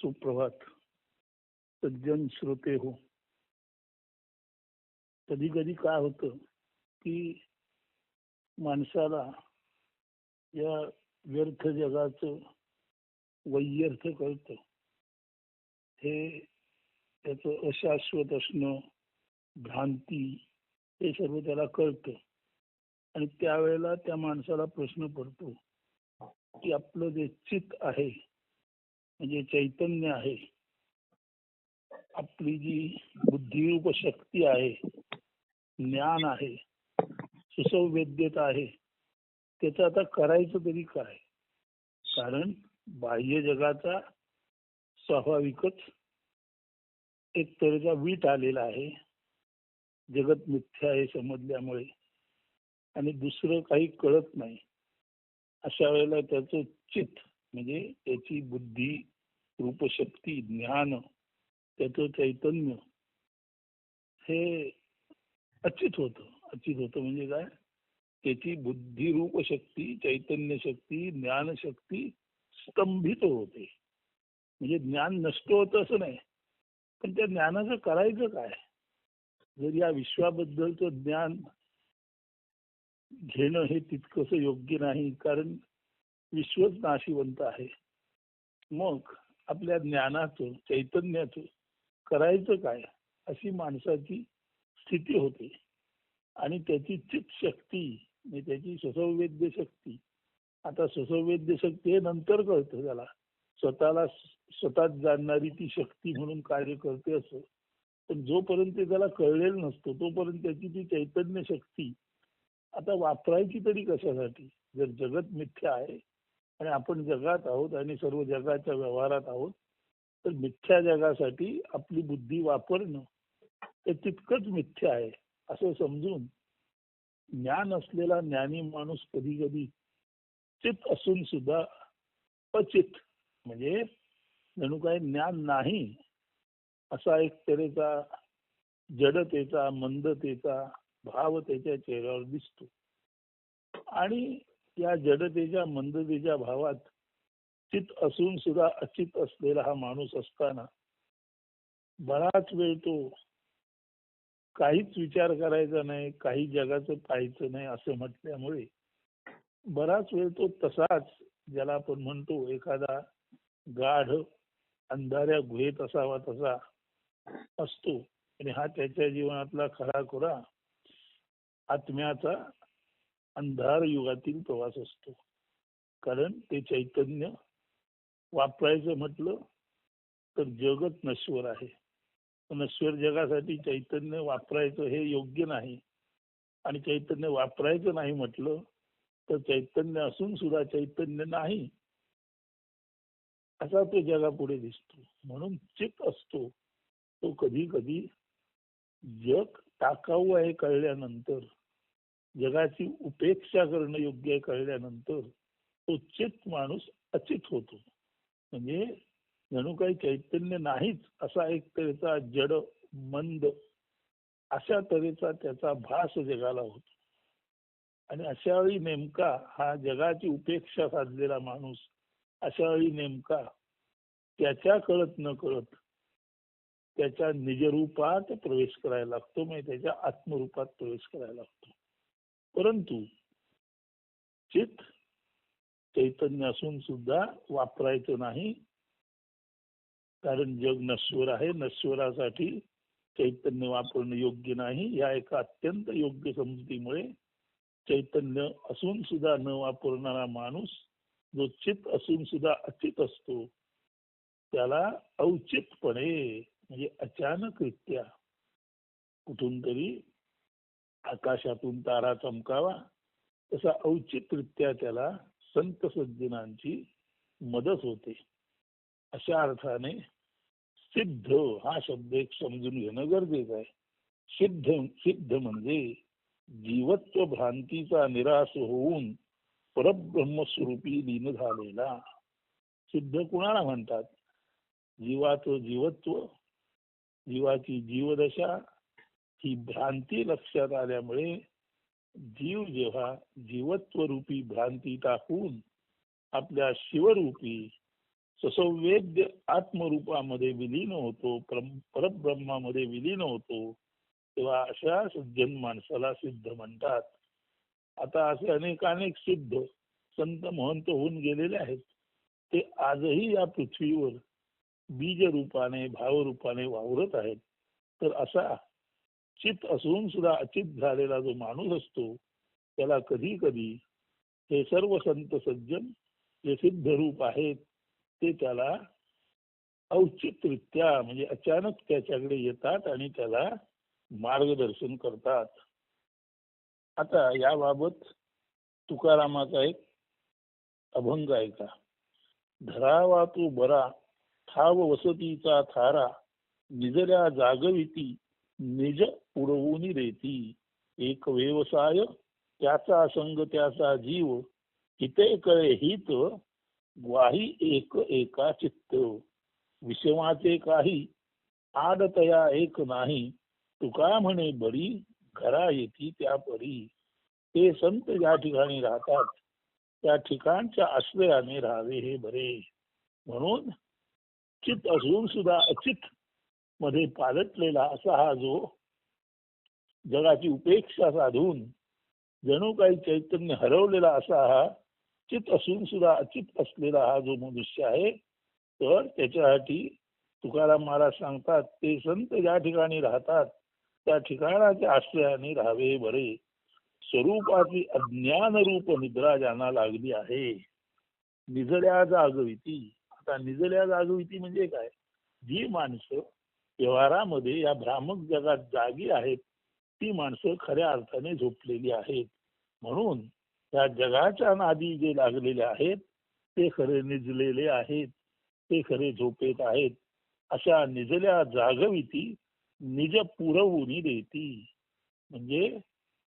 सुप्रभात. सज्जन श्रोते हो. कधी कधी काय होतं की माणसाला या व्यर्थ जगाचं वैयर्थ कळतं. हे त्याचं अशाश्वत असणं भ्रांती हे सर्व त्याला कळतं. आणि त्यावेळेला त्या माणसाला प्रश्न पडतो की आपलं जे चित आहे म्हणजे चैतन्य आहे. आपली जी बुद्धिरूप शक्ती आहे ज्ञान आहे सुसंवेद्यता आहे त्याचं आता करायचं तरी काय? कारण बाह्य जगाचा स्वाभाविकच एक तऱ्हेचा वीट आलेला आहे. जगत मिथ्या आहे समजल्यामुळे आणि दुसरं काही कळत नाही. अशा वेळेला त्याचं चित्त म्हणजे त्याची बुद्धी रूपशक्ती ज्ञान त्याचं चैतन्य हे अचित होतं. अचित होतं म्हणजे काय? त्याची बुद्धिरूप शक्ती चैतन्य शक्ती ज्ञानशक्ती स्तंभित होते. म्हणजे ज्ञान नष्ट होतं असं नाही. पण त्या ज्ञानाचं करायचं काय? जर या विश्वाबद्दलचं ज्ञान घेणं हे तितकंस योग्य नाही कारण विश्वच नाशिवंत आहे. मग आपल्या ज्ञानाचं चैतन्यातून करायचं काय अशी माणसाची स्थिती होते. आणि त्याची चित शक्ती म्हणजे त्याची सुसंवेद्य शक्ती. आता सुसंवेद्य शक्ती हे नंतर कळतं त्याला. स्वतःला स्वतःच जाणणारी ती शक्ती म्हणून कार्य करते असं. पण जोपर्यंत त्याला कळलेलं नसतं तोपर्यंत त्याची ती चैतन्य शक्ती आता वापरायची तरी कशासाठी? जर जगत मिथ्या आहे आणि आपण जगात आहोत आणि सर्व जगाच्या व्यवहारात आहोत तर मिथ्या जगासाठी आपली बुद्धी वापरणं हे तितकंच मिथ्या आहे असं समजून ज्ञान असलेला ज्ञानी माणूस कधी कधी चित असून सुद्धा अचित म्हणजे जणू काय ज्ञान नाही असा एक तऱ्हेचा जडतेचा मंदतेचा भाव त्याच्या चेहऱ्यावर दिसतो. आणि या जडतेच्या मंदतेच्या भावात चित असून सुद्धा अचित असलेला हा माणूस असताना बराच वेळ तो काहीच विचार करायचा नाही काही जगाचं पाहायचं नाही असं म्हटल्यामुळे बराच वेळ तो तसाच ज्याला आपण म्हणतो एखादा गाढ अंधाऱ्या गुहेत असावा तसा असतो. आणि हा त्याच्या जीवनातला खरा खुरा आत्म्याचा अंधार युगातील प्रवास असतो. कारण ते चैतन्य वापरायचं म्हटलं तर जगत नश्वर आहे. नश्वर जगासाठी चैतन्य वापरायचं हे योग्य नाही. आणि चैतन्य वापरायचं नाही म्हटलं तर चैतन्य असून सुद्धा चैतन्य नाही. असा तो जगापुढे दिसतो. म्हणून चित असतो. तो कधी कधी जग टाकाऊ आहे कळल्यानंतर. जगाची उपेक्षा करणं योग्य आहे कळल्यानंतर तो चित माणूस अचित होतो. म्हणजे जणू काही चैतन्य नाहीच असा एक तऱ्हेचा जड मंद अशा तऱ्हेचा त्याचा भास जगाला होतो. आणि अशा वेळी नेमका हा जगाची उपेक्षा साधलेला माणूस अशा वेळी नेमका त्याच्या कळत न कळत त्याच्या निजरूपात प्रवेश करायला लागतो म्हणजे त्याच्या आत्मरूपात प्रवेश करायला लागतो. परंतु चित चैतन्य असून सुद्धा वापरायचं नाही. कारण जग नश्वर आहे. नश्वरासाठी चैतन्य वापरणं योग्य नाही. या एका अत्यंत योग्य समजुतीमुळे चैतन्य असून सुद्धा न वापरणारा माणूस जो चित असून सुद्धा अचित असतो त्याला औचितपणे म्हणजे अचानकरित्या कुठून तरी आकाशातून तारा चमकावा तसा औचितरित्या त्याला संत सज्जनांची मदत होते. अशा अर्थाने सिद्ध हा शब्द एक समजून घेणं गरजेचं आहे. सिद्ध सिद्ध म्हणजे जीवत्व भ्रांतीचा निराश होऊन परब्रह्मस्वरूपी लीन झालेला. सिद्ध कुणाला म्हणतात? जीवाचं जीवत्व जीवाची जीवदशा ही भ्रांती लक्षात आल्यामुळे जीव जेव्हा जीवत्व रूपी भ्रांती टाकून आपल्या शिवरूपी ससंवेद्य आत्मरूपामध्ये विलीन होतो परब्रह्मामध्ये विलीन होतो तेव्हा अशा सज्जन माणसाला सिद्ध म्हणतात. आता असे अनेक अनेक सिद्ध संत महंत होऊन गेलेले आहेत. ते आजही या पृथ्वीवर बीज रूपाने भावरूपाने वावरत आहेत. तर असा चित असून सुद्धा अचित झालेला जो माणूस असतो त्याला कधी कधी हे सर्व संत सज्जन जे सिद्ध रूप आहेत ते त्याला औचित्यरित्या म्हणजे अचानक त्याच्याकडे येतात आणि त्याला मार्गदर्शन करतात. आता याबाबत तुकारामाचा एक अभंग आहे का? धरावा तू बरा ठाव वसतीचा थारा निजऱ्या जागविती निज पुरवून रेती एक व्यवसाय त्याचा संग त्याचा जीव. हिते कळे हित ग्वाही एक एका चित्त. विषमाचे काही आडतया एक नाही. तुका म्हणे बरी घरा येती त्या परी. ते संत ज्या ठिकाणी राहतात त्या ठिकाणच्या आश्रयाने राहावे हे बरे. म्हणून चित असून सुद्धा अचित मध्ये पालटलेला असा हा जो जगाची उपेक्षा साधून जणू काही चैतन्य हरवलेला असा हा चित असून सुद्धा अचित असलेला हा जो मनुष्य आहे तर त्याच्यासाठी तुकाराम महाराज सांगतात ते संत ज्या ठिकाणी राहतात त्या ठिकाणाच्या आश्रयाने राहावे बरे. स्वरूपाची अज्ञान रूप निद्रा ज्यांना लागली आहे निजल्या जागविती. आता निजल्या जागविती म्हणजे काय? जी माणसं व्यवहारामध्ये या भ्रामक जगात जागी आहेत. ती माणसं खऱ्या अर्थाने झोपलेली आहेत. म्हणून या जगाच्या नादी जे लागलेले आहेत ते खरे निजलेले आहेत. ते खरे झोपेत आहेत. अशा निजल्या जागविती निज पुरवून देती. म्हणजे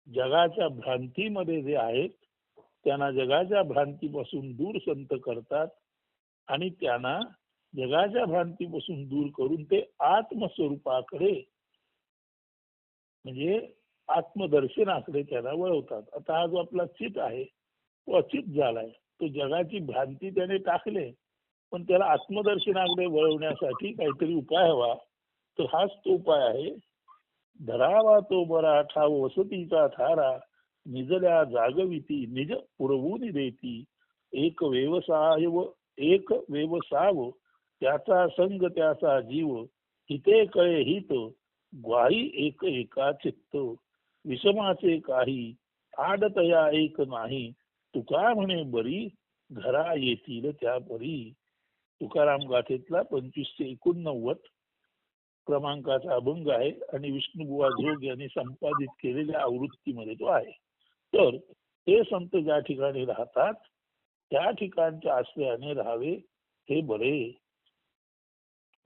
जगाच्या भ्रांतीमध्ये जे आहेत त्यांना जगाच्या भ्रांतीपासून दूर संत करतात आणि त्यांना जगाच्या भ्रांतीपासून दूर करून ते आत्मस्वरूपाकडे म्हणजे आत्मदर्शनाकडे त्याला वळवतात. आता हा जो आपला चित आहे तो अचित झालाय. तो जगाची भ्रांती त्याने टाकले पण त्याला आत्मदर्शनाकडे वळवण्यासाठी काहीतरी उपाय हवा. तर हाच तो उपाय आहे. धरावा तो बरा ठाव वसतीचा थारा निजल्या जागविती निज पुरवून देती. एक व्यवसाय व एक व्यवसाव त्याचा संग त्याचा जीव हिते कळे हित ग्वाही एक एका चित्त. विषमाचे काही आडतया एक नाही. तुका म्हणे बरी घरा येतील त्या परी. तुकाराम गाथेतला पंचवीसशे एकोणनव्वद क्रमांकाचा अभंग आहे आणि विष्णुबुवा जोग यांनी संपादित केलेल्या आवृत्तीमध्ये तो आहे. तर हे संत ज्या ठिकाणी राहतात त्या ठिकाणच्या आश्रयाने राहावे हे बरे.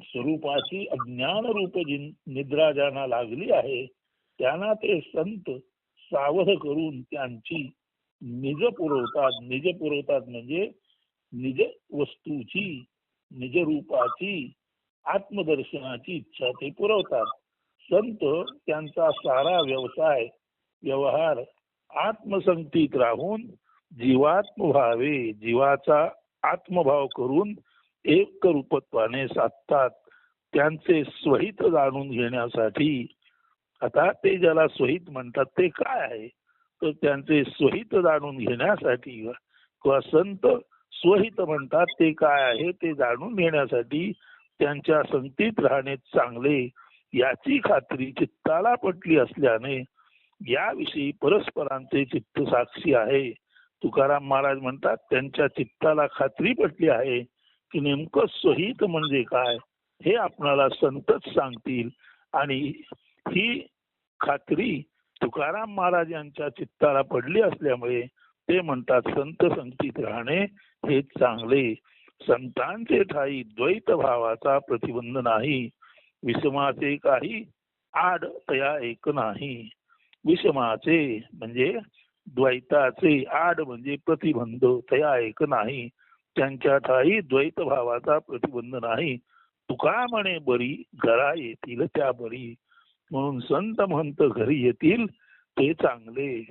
स्वरूपाची अज्ञान रूप जी निद्रा ज्यांना लागली आहे त्यांना ते संत सावध करून त्यांची निज पुरवतात. निज पुरवतात म्हणजे निज वस्तूची निज रूपाची आत्मदर्शनाची इच्छा ते पुरवतात. संत त्यांचा सारा व्यवसाय व्यवहार आत्मसंगतीत राहून जीवात्मभावे जीवाचा आत्मभाव करून एक रूपत्वाने साधतात त्यांचे स्वहित जाणून घेण्यासाठी. आता ते ज्याला स्वहित म्हणतात ते काय आहे? तर त्यांचे स्वहित जाणून घेण्यासाठी किंवा संत स्वहित म्हणतात ते काय आहे? ते जाणून घेण्यासाठी त्यांच्या संगतीत राहणे चांगले याची खात्री चित्ताला पटली असल्याने याविषयी परस्परांचे चित्त साक्षी आहे. तुकाराम महाराज म्हणतात त्यांच्या चित्ताला खात्री पटली आहे. की नेमकं सहित म्हणजे काय हे आपणाला संतच सांगतील. आणि ही खात्री तुकाराम महाराज यांच्या चित्ताला पडली असल्यामुळे ते म्हणतात संत संगतीत राहणे हे चांगले. संतांचे ठाई द्वैत भावाचा प्रतिबंध नाही. विषमाचे काही आड तया एक नाही. विषमाचे म्हणजे द्वैताचे आड म्हणजे प्रतिबंध तया एक नाही. त्यांच्या ठाई द्वैत भावाचा प्रतिबंध नाही. तुका म्हणे बरी घरा येतील त्या बरी. म्हणून संत म्हणत घरी येतील ते चांगले.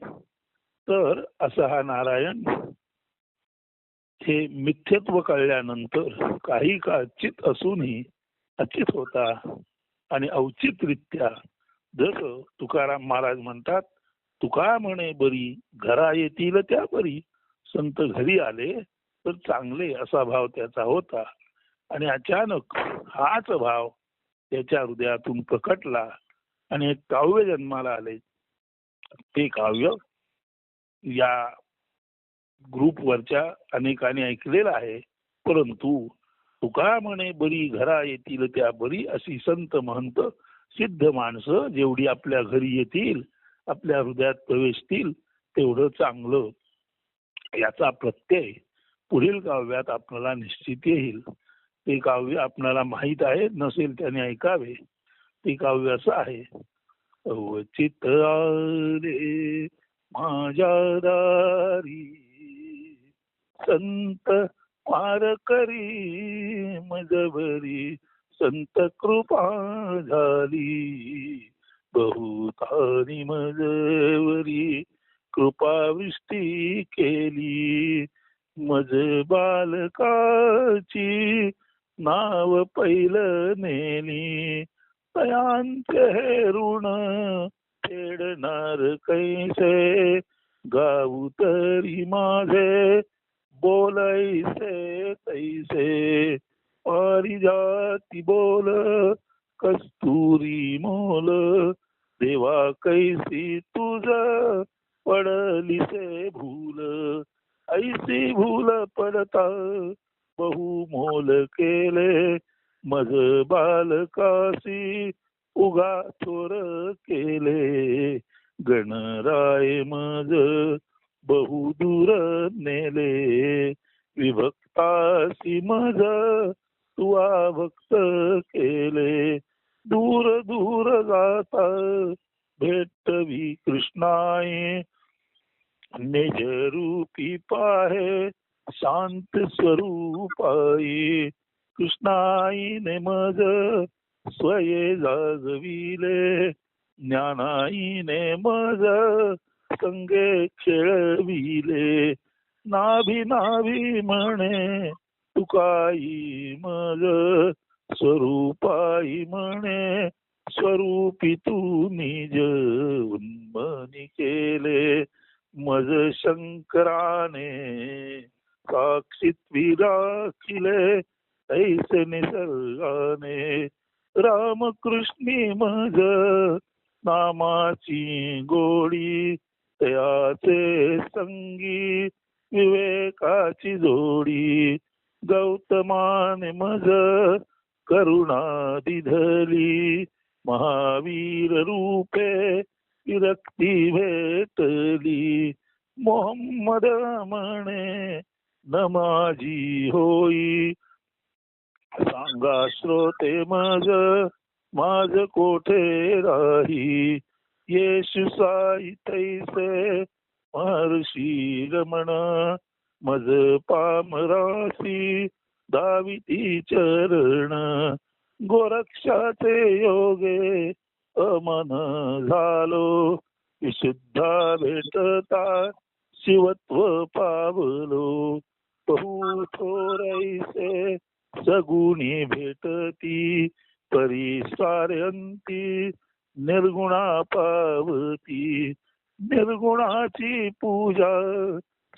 तर असा हा नारायण. हे मिथ्यत्व कळल्यानंतर काही काळ चित असूनही अचित होता आणि औचितरित्या जसं तुकाराम महाराज म्हणतात तुका म्हणे बरी घरा येतील त्या बरी. संत घरी आले. तर चांगले असा भाव त्याचा होता. आणि अचानक हाच भाव त्याच्या हृदयातून प्रकटला आणि एक काव्य जन्माला आले. ते काव्य या ग्रुपवरच्या अनेकांनी ऐकलेलं आहे. परंतु तुका म्हणे बरी घरा येतील त्या बरी अशी संत महंत सिद्ध माणसं जेवढी आपल्या घरी येतील आपल्या हृदयात प्रवेशतील तेवढं चांगलं याचा प्रत्यय पुढील काव्यात आपल्याला निश्चित येईल. ते काव्य आपणाला माहीत आहे नसेल त्याने ऐकावे. ते काव्य असं आहे. अवचित रे माझ्या दारी संत करी मजबरी संत कृपा झाली. बहुतानी मजवरी कृपावृष्टी केली. मज बालकाची नाव पैल नेली. तयांचे हे ऋण फेडणार कैसे? गाऊ तरी माझे बोलायसे तैसे. पारिजाती बोल कस्तुरी मोल. देवा कैसी तुझ पडलीसे भूल. ऐसी भूल पडता बहु मोल केले मज बालकासी उगा चोर केले गणराय मज बहु दूर नेले विभक्तासी मज तुआ भक्त केले दूर दूर जाता भेटवी कृष्णाय निज रूपी पाहे शांत स्वरूपाई कृष्णाईने मज स्वये जागविले ज्ञानाईने मज संगे खेळविले. नाभी नाभी म्हणे तुकाई मज स्वरूपाई म्हणे स्वरूपी तू निज उन्मनी केले. मज शंकराने साक्षीत विराखिले ऐसे निसर्गाने रामकृष्णी मज नामाची गोडी तयाचे संगी विवेकाची जोडी गौतमाने मज करुणा दिधली महावीर रूपे विरक्ती भेटली मोहम्मद म्हणे नमाजी होई सांगा श्रोते मज माझ कोठे राही येशू साई तैसे महर्षी रमण मज पामरासी दाविती चरण गोरक्षाचे योगे अमन झालो. विशुद्धा भेटता शिवत्व पावलो. बहु थोरैसे सगुणी भेटती परी सार्यंती निर्गुणा पावती. निर्गुणाची पूजा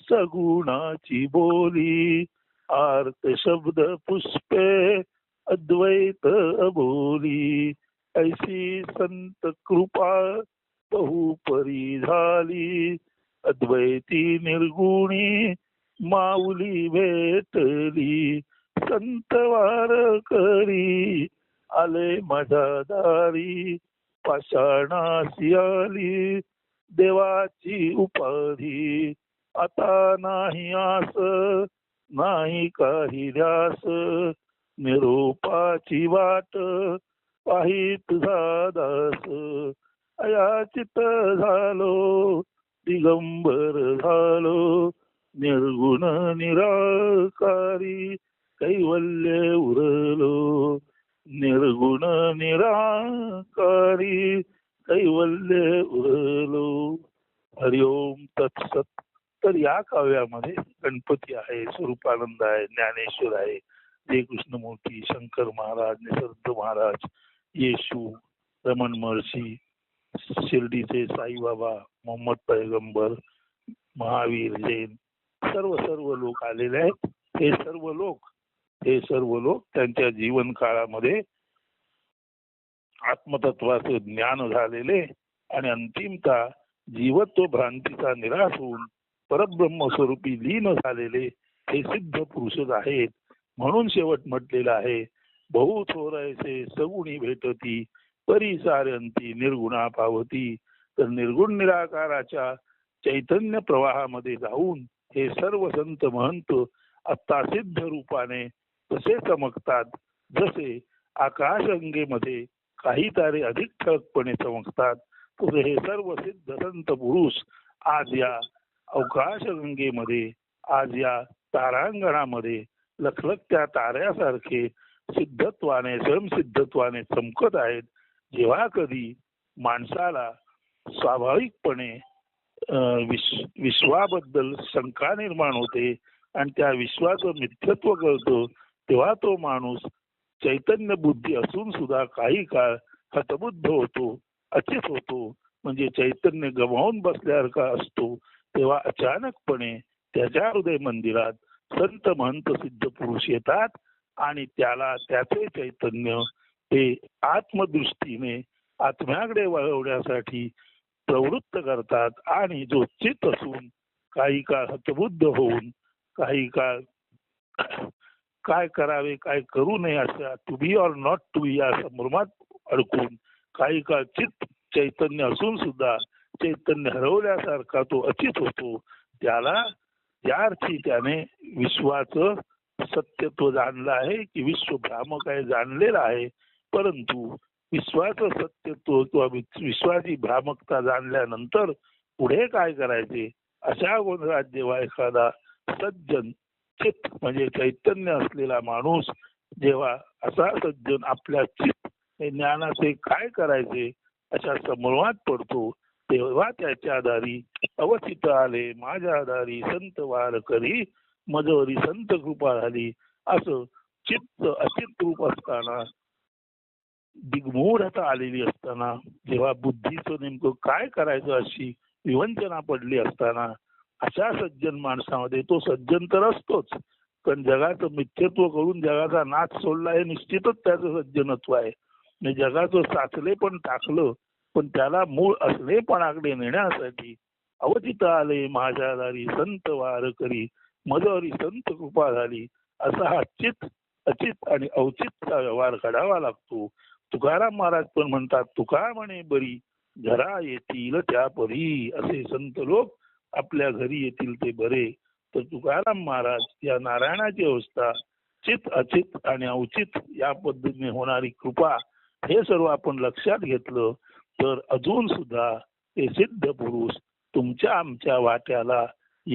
सगुणाची बोली. आर्त शब्द पुष्पे अद्वैत बोली ऐशी संत कृपा बहुपरी झाली. अद्वैती निर्गुणी माऊली भेटली. संत वार करी आले माझ्या दारी. पाषाणाशी आली देवाची उपाधी. आता नाही आस नाही काही ध्यास. निरूपाची वाट पाही तुझा दास अयाचित झालो दिगंबर झालो निर्गुण निराकारी कैवल्य उरलो. निर्गुण निराकारी कैवल्य उरलो. हरिओम तत्सत. तर या काव्यामध्ये गणपती आहे स्वरूपानंद आहे ज्ञानेश्वर आहे जय कृष्णमूर्ती शंकर महाराज निसर्ग महाराज येशू रमण महर्षी शिर्डीचे साईबाबा मोहम्मद पैगंबर महावीर जैन सर्व सर्व लोक आलेले आहेत. हे सर्व लोक हे सर्व लोक त्यांच्या जीवन काळामध्ये आत्मतत्वाचे ज्ञान झालेले आणि अंतिमता जीवत्व भ्रांतीचा निराश होऊन परब्रह्म स्वरूपी लीन झालेले हे सिद्ध पुरुषच आहेत. म्हणून शेवट म्हटलेलं आहे भाऊ थोरायचे सगुणी भेटती परी सारंती निर्गुणा पावती. तर निर्गुण निराकाराच्या चैतन्य प्रवाहामध्ये जाऊन हे सर्व संत महंत आत्ता सिद्ध रूपाने तसे चमकतात जसे आकाश अंगेमध्ये काही तारे अधिक ठळकपणे चमकतात तसे हे सर्व सिद्ध संत पुरुष आज या अवकाश गंगेमध्ये आज या तारांगणामध्ये लखलखत्या ताऱ्यासारखे सिद्धत्वाने स्वयंसिद्धत्वाने चमकत आहेत. जेव्हा कधी माणसाला स्वाभाविकपणे विश विश्वाबद्दल शंका निर्माण होते आणि त्या विश्वाचं मिथ्यत्व कळतं तेव्हा तो माणूस चैतन्य बुद्धी असून सुद्धा काही काळ हतबुद्ध होतो अचित होतो. म्हणजे चैतन्य गमावून बसल्यासारखा असतो. तेव्हा अचानकपणे त्याच्या हृदय मंदिरात संत महंत सिद्ध पुरुष येतात आणि त्याला त्याचे चैतन्य ते आत्मदृष्टीने आत्म्याकडे वळवण्यासाठी प्रवृत्त करतात. आणि जो चित असून काही काळ हतबुद्ध होऊन काही काळ काय करावे काय करू नये अशा to be or not to be या संभ्रमात अडकून काही काळ चित चैतन्य असून सुद्धा चैतन्य हरवल्यासारखा तो अचित होतो. त्याला त्या अर्थी त्याने विश्वाचं सत्यत्व जाणलं आहे की विश्व भ्रामक आहे जाणलेलं आहे. परंतु विश्वाचं सत्यत्व किंवा विश्वाची भ्रामकता जाणल्यानंतर पुढे काय करायचे? अशा गोंधळात जेव्हा एखादा सज्जन चित म्हणजे चैतन्य असलेला माणूस जेव्हा असा सज्जन आपल्या चित ज्ञानाचे काय करायचे? अशा समूहात पडतो. तेव्हा त्याच्या आधारी अवचित आले माझ्या आधारी संत वार करी मजवरी संत कृपा झाली. असं चित्त अचित रूप असताना दिग्मूढता आलेली असताना जेव्हा बुद्धीचं नेमकं काय करायचं अशी विवंचना पडली असताना अशा सज्जन माणसामध्ये तो सज्जन तर असतोच. पण जगाचं मिथ्यत्व करून जगाचा नाच सोडला हे निश्चितच त्याचं सज्जनत्व आहे. म्हणजे जगाचं साचले पण टाकलं पण त्याला मूळ असलेपणाकडे नेण्यासाठी अवचित आले माझ्या दारी संत वार करी. मजवरी संत कृपा झाली. असा हा चित अचित आणि औचितचा व्यवहार घडावा लागतो. तुकाराम महाराज पण म्हणतात तुका म्हणे बरी घरा येतील त्या परी असे संत लोक आपल्या घरी येतील ते बरे. तर तुकाराम महाराज या नारायणाची अवस्था चित अचित आणि औचित या पद्धतीने होणारी कृपा हे सर्व आपण लक्षात घेतलं तर अजून सुद्धा ते सिद्ध पुरुष तुमच्या आमच्या वाट्याला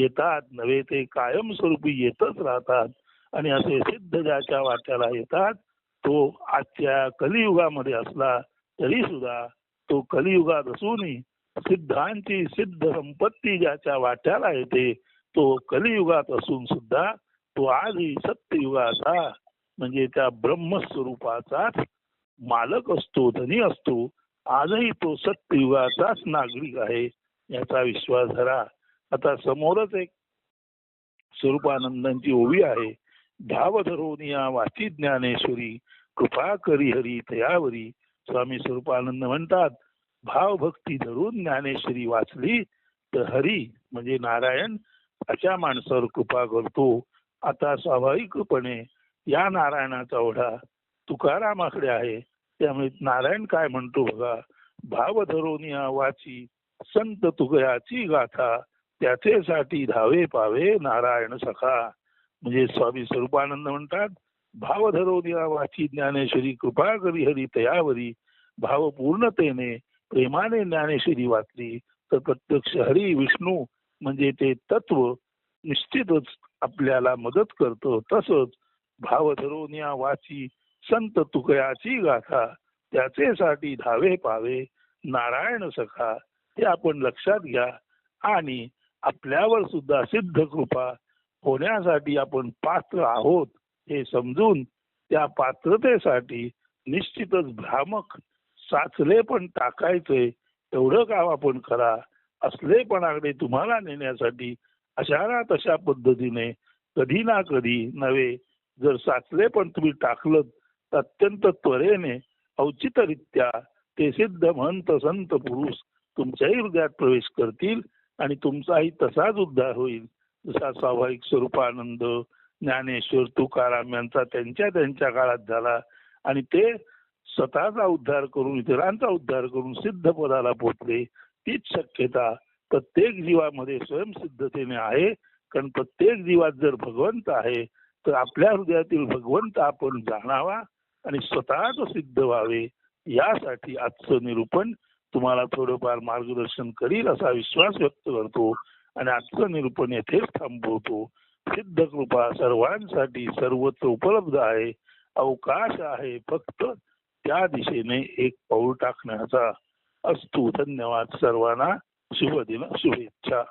येतात. नव्हे ते कायमस्वरूपी येतच राहतात. आणि असे सिद्ध ज्याच्या वाट्याला येतात तो आजच्या कलियुगामध्ये असला तरी सुद्धा तो कलियुगात असूनही सिद्धांची सिद्ध संपत्ती ज्याच्या वाट्याला येते तो कलियुगात असून सुद्धा तो आजही सत्ययुगाचा म्हणजे त्या ब्रह्मस्वरूपाचाच मालक असतो धनी असतो. आजही तो सत्ययुगाचाच नागरिक आहे याचा विश्वास धरा. आता समोरच एक स्वरूपानंदांची ओवी आहे. धाव धरोनिया वाची ज्ञानेश्वरी कृपा करी हरी तयावरी स्वामी स्वरूपानंद म्हणतात भाव भक्ती धरून ज्ञानेश्वरी वाचली तर हरी म्हणजे नारायण अशा माणसावर कृपा करतो. आता स्वाभाविकपणे या नारायणाचा ओढा तुकारामाकडे आहे. त्यामुळे नारायण काय म्हणतो बघा भाव धरोनिया वाची संत तुकयाची गाथा त्याचेसाठी धावे पावे नारायण सखा. म्हणजे स्वामी स्वरूपानंद म्हणतात भाव धरोनिया वाची ज्ञानेश्वरी कृपा करी हरी तयावरी. भाव पूर्णतेने प्रेमाने ज्ञानेश्वरी वाचली तर प्रत्यक्ष हरी विष्णू म्हणजे ते तत्व निश्चितच आपल्याला मदत करतो. तसंच भाव धरोनिया वाची संत तुकयाची गाथा. त्याचेसाठी धावे पावे नारायण सखा. हे आपण लक्षात घ्या. आणि आपल्यावर सुद्धा सिद्ध कृपा होण्यासाठी आपण पात्र आहोत हे समजून त्या पात्रतेसाठी निश्चितच भ्रामक साचले पण टाकायचे एवढं काम आपण करा असलेपणाकडे तुम्हाला नेण्यासाठी अशा ना तशा पद्धतीने कधी ना कधी नव्हे जर साचले पण तुम्ही टाकलं तर अत्यंत त्वरेने औचितरित्या ते सिद्ध महंत संत पुरुष तुमच्याही हृदयात प्रवेश करतील आणि तुमचाही तसाच उद्धार होईल. जसा स्वाभाविक स्वरूपानंद ज्ञानेश्वर तुकाराम यांचा त्यांच्या त्यांच्या काळात झाला. आणि ते स्वतःचा उद्धार करून इतरांचा उद्धार करून सिद्ध पदाला पोचले. तीच शक्यता प्रत्येक जीवामध्ये स्वयंसिद्धतेने आहे. कारण प्रत्येक जीवात जर भगवंत आहे तर आपल्या हृदयातील भगवंत आपण जाणावा आणि स्वतःच सिद्ध व्हावे. यासाठी आजचं निरूपण तुम्हाला थोडंफार मार्गदर्शन करील असा विश्वास व्यक्त करतो आणि आजचं निरूपण येथेच थांबवतो. सिद्ध कृपा सर्वांसाठी सर्वत्र उपलब्ध आहे. अवकाश आहे फक्त त्या दिशेने एक पाऊल टाकण्याचा. असतो धन्यवाद सर्वांना. शुभ दिन शुभेच्छा.